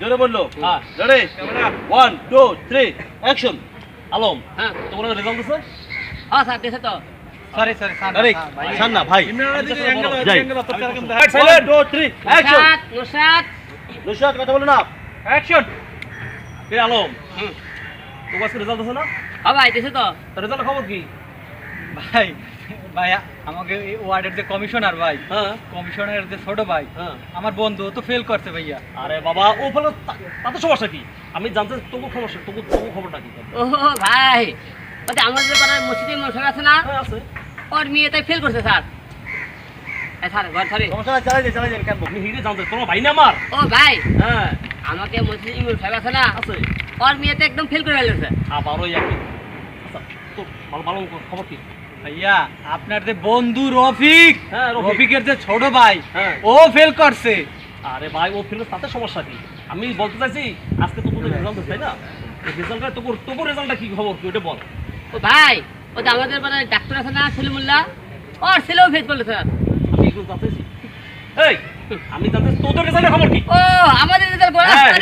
জোরে বলল? হ্যাঁ। Ready one two three action Alam হ্যাঁ। রেজাল্ট হ্যাঁ স্যার দিছে তো। সরি সরি আরে শান না ভাই। যাই। One two three action Nusrat Nusrat. Nusrat কথা বলো না। অ্যাকশন কে আলম? হুম। তোমার রেজাল্ট আছে না? হ্যাঁ ভাই দিছে তো। রেজাল্টের খবর কি? ভাই ভাই আমাকে ওয়ার্ডের যে কমিশনার ভাই হ্যাঁ। কমিশনারের যে ছোট ভাই হ্যাঁ। আমার বন্ধু তো ফেল করছে ভাইয়া। আরে বাবা ও ফেলো তাতে সমস্যা কি? আমি জানতে তবু সমস্যা তবু তবু খবরটা কি? ও ভাই আমাদের পাড়ার মসজিদে আছে না হ্যাঁ আছে। ওর মেয়ে তাই ফেল করছে স্যার। এ স্যার ঘর সরি সমস্যা চালাই যাই চালাই যাই কেন আপনি হিরে জানতে তোমার ভাই না আমার। ও ভাই হ্যাঁ। আমাকে মসজিদে ইমন সাহেব আছে না আছে। ওর মেয়ে তো একদম ফেল করে ফেলেছে। আবার ওই একই। আচ্ছা তো ভালো ভালো খবর কি? ভাইয়া আপনার যে বন্ধু রফিক হ্যাঁ, রফিকের যে ছোট ভাই হ্যাঁ। ও ফেল করছে। আরে ভাই ও ফেল তাতে সমস্যা কি? আমি বলতে চাইছি আজকে তো তোদের রেজাল্ট তাই না? রেজাল্টটা তোর তোর রেজাল্টটা কি খবর? কি ওটা বল। ও ভাই ও যে আমাদের মানে ডাক্তার আছে না সলিমুল্লাহ? ওর ছেলেও ফেল করল স্যার। আমি এগুলো চাইছি। এই আমি জানতে তোদের রেজাল্টের খবর কি? ও আমাদের রেজাল্ট বড় হ্যাঁ,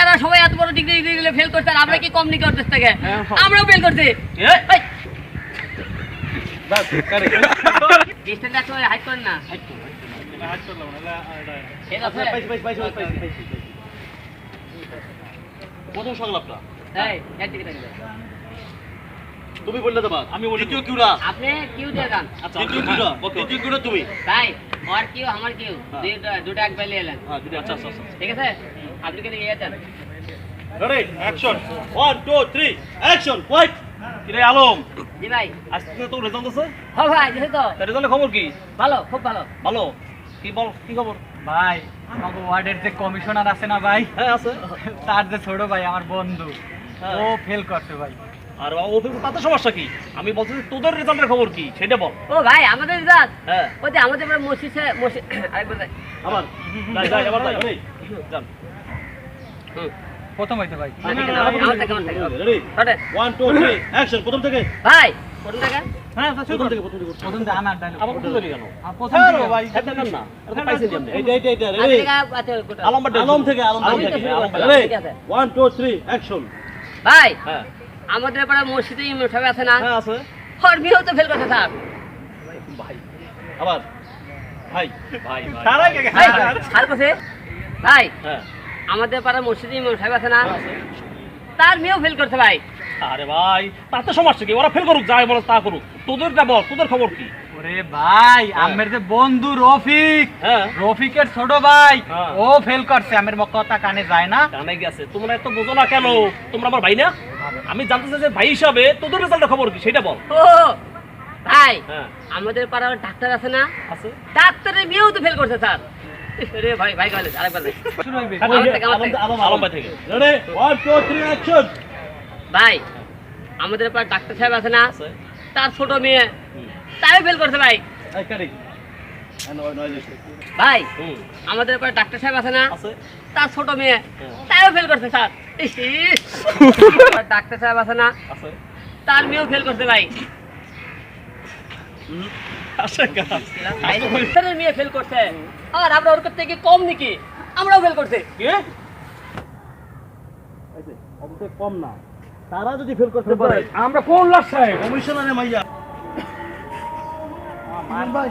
এরা সবাই এত বড় ডিগ্রি ডিগ্রি গুলো ফেল করছে আর আমরা কি কম নিকে ওদের থেকে। আমরাও ফেল করছি। এই বাস কারেক্ট ডিস্টেন্স একটু হাইট করেন না ঠিক আছে পাইছি পাইছি পাইছি পাইছি পাইছি প্রথম সংলাপটা এই একদিকে থাকবে তুমি বললে তো বাদ আমি বলি দ্বিতীয় কিউরা আপনি কিউ দিয়ে গান আচ্ছা দ্বিতীয় কিউরা দ্বিতীয় কিউরা তুমি তাই ওর কিউ আমার কিউ। দুটো দুটো এক বেলে এলেন হ্যাঁ দুটো আচ্ছা আচ্ছা আচ্ছা ঠিক আছে আপনি কি ইয়ে দেন ready action one two three action fight কিরে আলম? জি ভাই আজকে তো রেজাল্ট আছে? হ ভাই দিছে তো। তার রেজাল্টের খবর কি? ভালো খুব ভালো। ভালো? কি বল কি খবর? ভাই আমাকে ওয়ার্ডের যে কমিশনার আছে না ভাই হ্যাঁ আছে। তার যে ছোট ভাই আমার বন্ধু হ্যাঁ। ও ফেল করছে ভাই। আর ও ফেলে তাতে সমস্যা কি? আমি বলছি যে তোদের রেজাল্টের খবর কি? সেটা বল। ও ভাই আমাদের রেজাল্ট হ্যাঁ। ওই যে আমাদের পাড়ার মসজিদে মসজিদ আরেকবার যাই। আবার। যাই যাই আবার যাই যান। হুম। প্রথম হইতে ভাই হ্যাঁ, থেকে থেকে। ওয়ান টু থ্রি অ্যাকশন প্রথম থেকে ভাই কোন জায়গা হ্যাঁ প্রথম থেকে প্রথম থেকে প্রথম ডায়লগ আবার গেলি কেন প্রথম হ্যাঁ থেকে ভাই এটা না এটা তো পাইছেন আপনি এইটা এইটা থেকে আচ্ছা আলম আলম থেকে আলম থেকে থেকে, আলম থেকে। রেডি ঠিক আছে। ওয়ান টু থ্রি অ্যাকশন ভাই হ্যাঁ আমাদের পাড়ার মসজিদে ইমাম সাহেব আছে না হ্যাঁ আছে ওর মেয়েও তো ফেল করছে স্যার ভাই আবার ভাই ভাই ভাই ভাই স্যার করছে ভাই হ্যাঁ আমাদের পাড়ার মসজিদে ইমাম সাহেব আছে না? তার মেয়েও ফেল করছে ভাই। আরে ভাই তাতে সমস্যা কি? ওরা ফেল করুক যাই বলো তা করুক। তোদেরটা বল তোদের খবর কি? ওরে ভাই আমার যে বন্ধু রফিক হ্যাঁ। রফিকের ছোট ভাই হ্যাঁ। ও ফেল করছে আমার কথা কানে যায় না। জানাই গেছে। তোমরা এত বোঝো না কেন? তোমরা আমার ভাই না? আমি জানতে চাই যে ভাই হিসাবে তোদের রেজাল্টের খবর কি? সেটা বল। ও ভাই হ্যাঁ। আমাদের পাড়ার ডাক্তার আছে না? আছে। ডাক্তারের মেয়েও তো ফেল করছে স্যার। রে ভাই ভাই গেলে আরেকবার শুরু হইবে। আমার থেকে, আমার থেকে। আলম আলম ভাই থেকে। Ready one two three action ভাই আমাদের ডাক্তার সাহেব আছে না? তার ছোট মেয়ে। তাইও ফেল করছে ভাই। নয়েজ ভাই আমাদের পাড়ার ডাক্তার সাহেব আছে না? আছে। তার ছোট মেয়ে। হ্যাঁ। তাইও ফেল করছে স্যার। ডাক্তার সাহেব আছে না? আছে। তার মেয়েও ফেল করছে ভাই। মেয়ে ফেল করছে আর আমরা ওর থেকে কম নাকি আমরাও ফেল করছে কম না তারা যদি ফেল করতে পারে আমরা কোন লাশ সাহেব কমিশনারে মাইয়া ভাই